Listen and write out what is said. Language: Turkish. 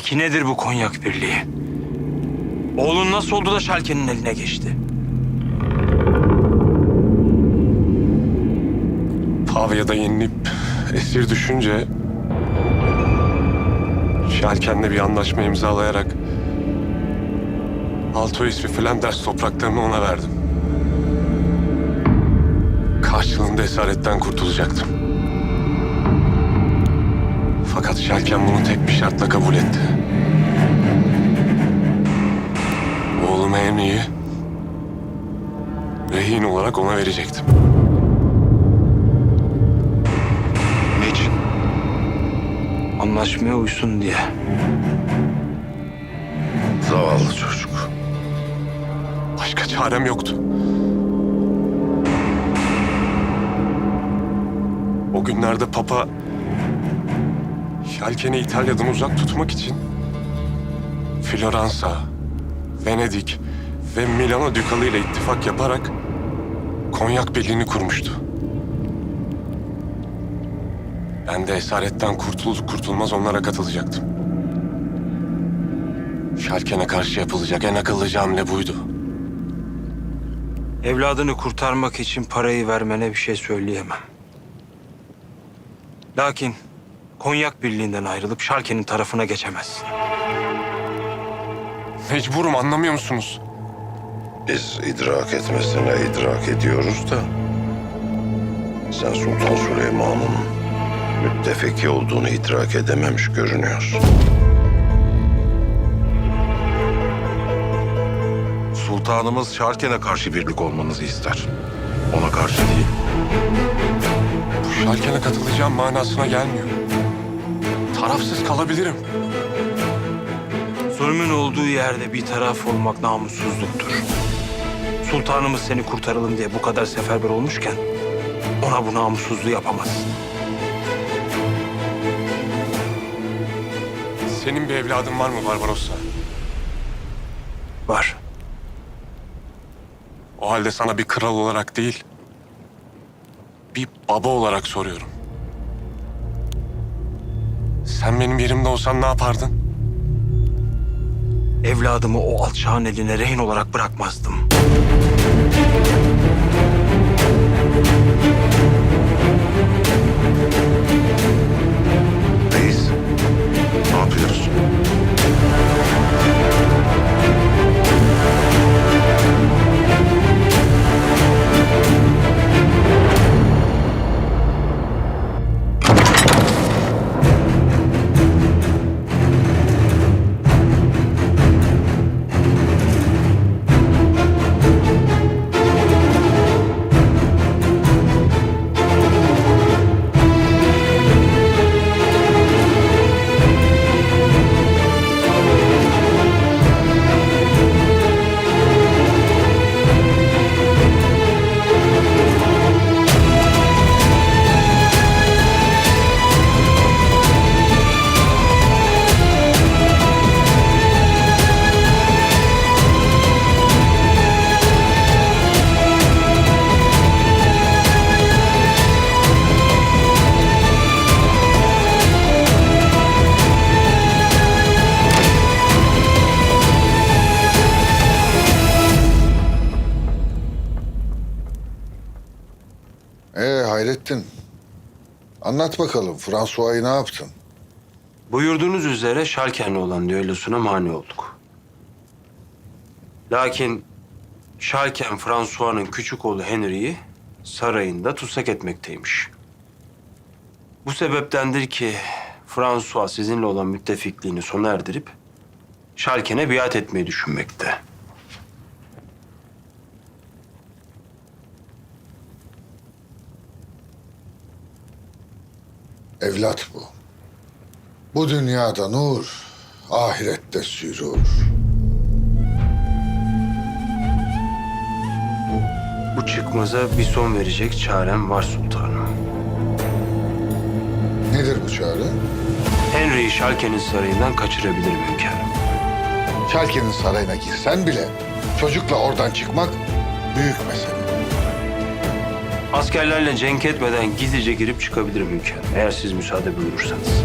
Peki nedir bu Konyak Birliği? Oğlun nasıl oldu da Şalke'nin eline geçti? Pavya'da yenilip esir düşünce... Şalken'le bir anlaşma imzalayarak... Altois ve Flanders topraklarını ona verdim. Karşılığında esaretten kurtulacaktım. Fakat Şalken bunu tek bir şartla kabul etti. Oğlum Henry'i rehin olarak ona verecektim. Niçin? Anlaşmaya uysun diye. Zavallı çocuk. Başka çarem yoktu. O günlerde Papa Şalken'i İtalya'dan uzak tutmak için Floransa, Venedik ve Milano Dükalı ile ittifak yaparak Konyak Birliği'ni kurmuştu. Ben de esaretten kurtulur kurtulmaz onlara katılacaktım. Şalken'e karşı yapılacak en akıllıca hamle buydu. Evladını kurtarmak için parayı vermene bir şey söyleyemem. Lakin Konyak Birliği'nden ayrılıp Şalke'nin tarafına geçemezsin. Mecburum anlamıyor musunuz? Biz idrak etmesine idrak ediyoruz da... ...sen Sultan Süleyman'ın müttefiki olduğunu idrak edememiş görünüyorsun. Sultanımız Şarken'e karşı birlik olmanızı ister. Ona karşı değil. Bu Şalken'e katılacağım manasına gelmiyor. Tarafsız kalabilirim. Zulmün olduğu yerde bir taraf olmak namussuzluktur. Sultanımız seni kurtaralım diye bu kadar seferber olmuşken ona bu namussuzluğu yapamazsın. Senin bir evladın var mı Barbarossa? Var. O halde sana bir kral olarak değil, bir baba olarak soruyorum. Sen benim yerimde olsan ne yapardın? Evladımı o alçağın eline rehin olarak bırakmazdım. Hayrettin. Anlat bakalım François'yı ne yaptın? Buyurduğunuz üzere Şalken'le olan düellosuna mani olduk. Lakin Şalken François'nın küçük oğlu Henry'yi sarayında tutsak etmekteymiş. Bu sebeptendir ki François sizinle olan müttefikliğini sona erdirip Şalken'e biat etmeyi düşünmekte. Evlat bu. Bu dünyada nur, ahirette sürur. Bu çıkmaza bir son verecek çarem var sultanım. Nedir bu çare? Henry'yi Şalken'in sarayından kaçırabilirim hünkârım. Şalke'nin sarayına girsen bile çocukla oradan çıkmak büyük mesele. Askerlerle cenk etmeden gizlice girip çıkabilirim hünkârım. Eğer siz müsaade buyurursanız.